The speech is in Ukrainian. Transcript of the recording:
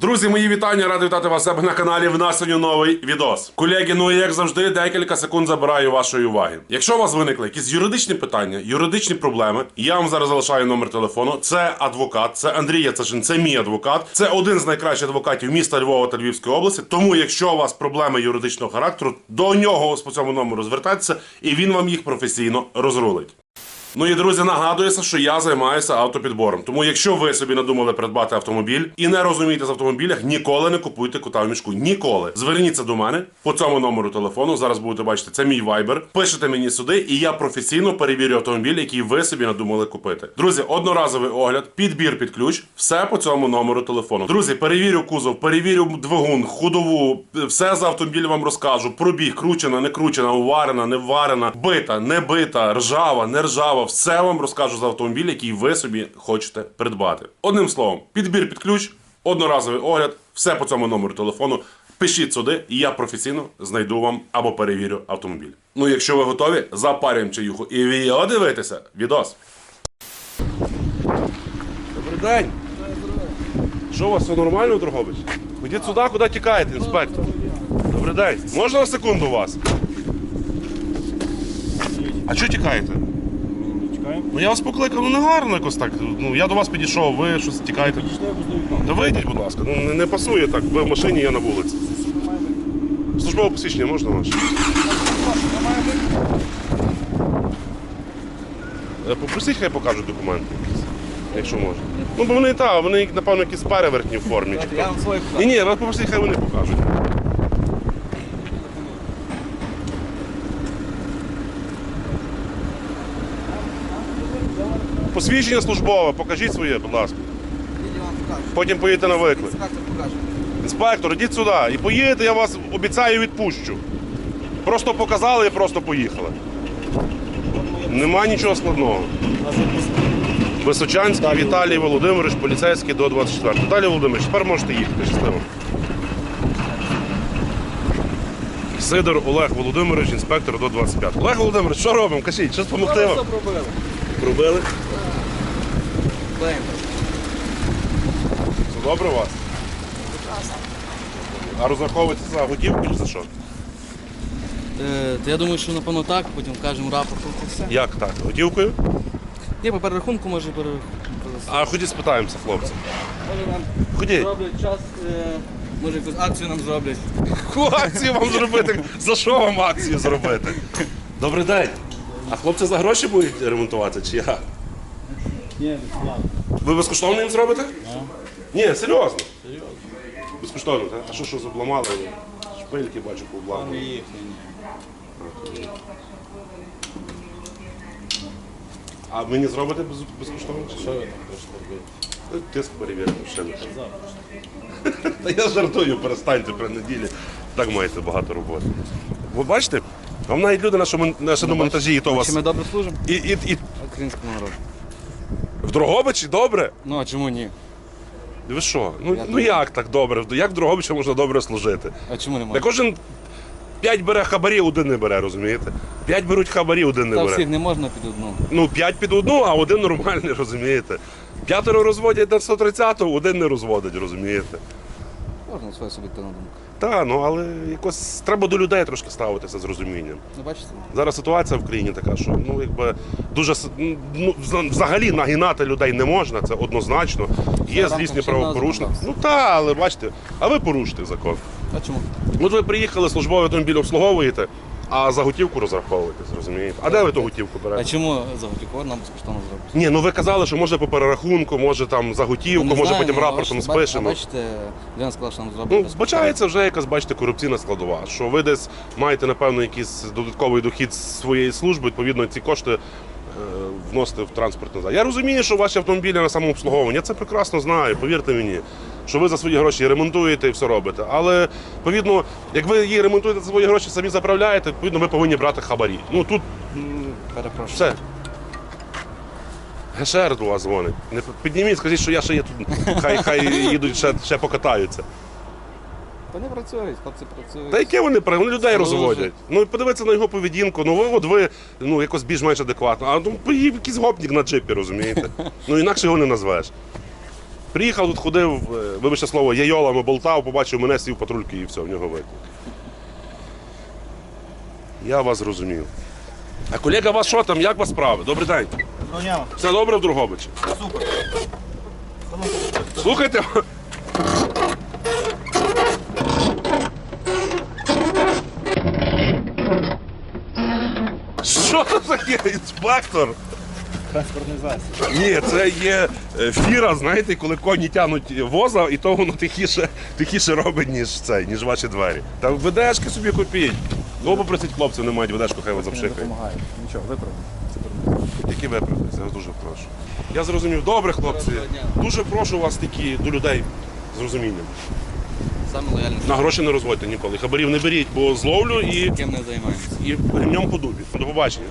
Друзі, мої вітання, радий вітати вас себе на каналі. В нас сьогодні новий відос. Колеги, ну і як завжди, декілька секунд забираю вашої уваги. Якщо у вас виникли якісь юридичні питання, юридичні проблеми, я вам зараз залишаю номер телефону. Це адвокат, це Андрій Яцешин, це мій адвокат. Це один з найкращих адвокатів міста Львова та Львівської області. Тому, якщо у вас проблеми юридичного характеру, до нього ось по цьому номеру звертайтеся, і він вам їх професійно розрулить. Ну і друзі, нагадується, що я займаюся автопідбором. Тому, якщо ви собі надумали придбати автомобіль і не розумієте з автомобілях, ніколи не купуйте кота в мішку. Ніколи. Зверніться до мене по цьому номеру телефону. Зараз будете бачити, це мій вайбер. Пишете мені сюди, і я професійно перевірю автомобіль, який ви собі надумали купити. Друзі, одноразовий огляд, підбір під ключ, все по цьому номеру телефону. Друзі, перевірю кузов, перевірю двигун, ходову, все за автомобіль вам розкажу. Пробіг, кручена, не кручена, уварена, не варена, бита, не бита, ржава, не ржава. Все вам розкажу за автомобіль, який ви собі хочете придбати. Одним словом, підбір під ключ, одноразовий огляд, все по цьому номеру телефону. Пишіть сюди, і я професійно знайду вам або перевірю автомобіль. Ну, якщо ви готові, запарюємо чаюху і відео дивитися. Відос. Добрий день. Що у вас все нормально, Дрогобич? Ходіть сюди, куди тікаєте, інспектор. Добрий день. Можна на секунду вас? А чого тікаєте? Чекаємо. Ну я вас покликав, ну не гарно якось так. Ну я до вас підійшов, ви щось тікаєте. Підійшли я. Та вийдіть, будь ласка. Ну не, не пасує так. Ви в машині, я на вулиці. Службове посвідчення можна ваше? Е, Попросіть, хай покажуть документи якісь, якщо можна. Ну, бо вони так, вони, напевно, якісь переверхні в формі. Чи Я вам своє Ні, ні, попросіть, хай вони покажуть. Посвідчення службове, покажіть своє, будь ласка. Потім поїдете на виклик. Інспектор. Ідіть сюди. І поїдете, я вас обіцяю відпущу. Просто показали і просто поїхали. Нема нічого складного. Височанський Віталій Володимирович, поліцейський до 24. Віталій Володимирович, тепер можете їхати. Щасливо. Сидор Олег Володимирович, інспектор до 25. Олег Володимирович, що робимо? Кажіть, що допомогти вам? пробили. Пробили? Клеїмо. Все добре у вас? А розраховуєте за готівку чи за що? Е, то я думаю, що напевно так, потім кажемо рапорт і все. Як так? Готівкою? Ні, по перерахунку може пере... А ходіть спитаємося, хлопці. Може нам Ходіть. зроблять час, е, може якусь акцію нам зроблять. Яку акцію вам зробити? За що вам акцію зробити? Добрий день. А хлопці за гроші будуть ремонтувати чи я? Ні, ладно. Ви безкоштовно їм зробите? Ні, серйозно. Серйозно. Безкоштовно, так? А що що обламали? Шпильки бачу пообламали. їхні. А мені зробите без, безкоштовно? Що ви там хочете робити? Ну, Тиск перевірити ще не Та я жартую, перестаньте при неділі. Так маєте багато роботи. Ви бачите? Вам навіть люди на, шумон- на шиномонтажі, і то вас. Чи ми добре служимо? І, і, і Українському народу. В Дрогобичі добре? Ну а чому ні? Ви що? Ну, Я ну думаю. як так добре? Як в Дрогобичі можна добре служити? А чому не Та можна? кожен п'ять бере хабарі, один не бере, розумієте? П'ять беруть хабарі, один не Та бере. всіх не можна під одну. Ну, п'ять під одну, а один нормальний, розумієте? П'ятеро розводять на 130-ту, один не розводить, розумієте? Можна своє суб'єктивну думку. Та, ну але якось треба до людей трошки ставитися з розумінням. Ну бачите? Зараз ситуація в країні така, що ну якби дуже ну, взагалі нагинати людей не можна, це однозначно. Є злісні правопорушення. Ну та, але бачите, а ви порушите закон. А чому? От ви приїхали, службовий автомобіль обслуговуєте, а за готівку розраховуєтесь, розумієте? А де ви ту готівку А чому за готівку нам безкоштовно зробити? Ні, ну ви казали, що може по перерахунку, може там за готівку, Ну, може знаю, потім ну, рапортом спишемо. Бачите, він сказала, що нам зробити. Ну, збачається вже якась, бачите, корупційна складова, що ви десь маєте, напевно, якийсь додатковий дохід з своєї служби, відповідно, ці кошти е, вносите в транспортний засіб. Я розумію, що ваші автомобілі на самообслуговування, я це прекрасно знаю, повірте мені, що ви за свої гроші ремонтуєте і все робите. Але, відповідно, як ви її ремонтуєте за свої гроші, самі заправляєте, відповідно, ви повинні брати хабарі. Ну тут Перепрошую. все. Гешер до вас дзвонить. Не підніміть, скажіть, що я ще є тут. Хай хай їдуть, ще, ще покатаються. Вони працюють, хлопці працюють. Та яке вони при- вони людей Служать. розводять. Ну і подивитися на його поведінку. Ну ви от ви ну якось більш-менш адекватно. А ну поїв якийсь гопнік на джипі, розумієте? Ну інакше його не назвеш. Приїхав тут, ходив, е, вибачте слово, яйолами болтав, побачив мене, сів в патрульки і все, в нього виклик. Я вас зрозумів. А колега, вас що там? Як у вас справи? Добрий день. Все добре в Другобичі? Супер. Слухайте. Що це таке, інспектор? Транспортний засіб. Ні, це є е, фіра, знаєте, коли коні тянуть воза, і то воно тихіше, тихіше робить, ніж цей, ніж ваші двері. Та ведешки собі купіть. Ну, попросить хлопців, не мають ведешку, хай вас Не допомагає. Нічого, виправимо. Які виправдаються, я вас дуже прошу. Я зрозумів, добре, хлопці. Дуже прошу вас такі до людей з розумінням. Саме лояльність. На гроші не розводьте ніколи. Хабарів не беріть, бо зловлю і, Ким не займаємося. і ремнем по дубі. До побачення.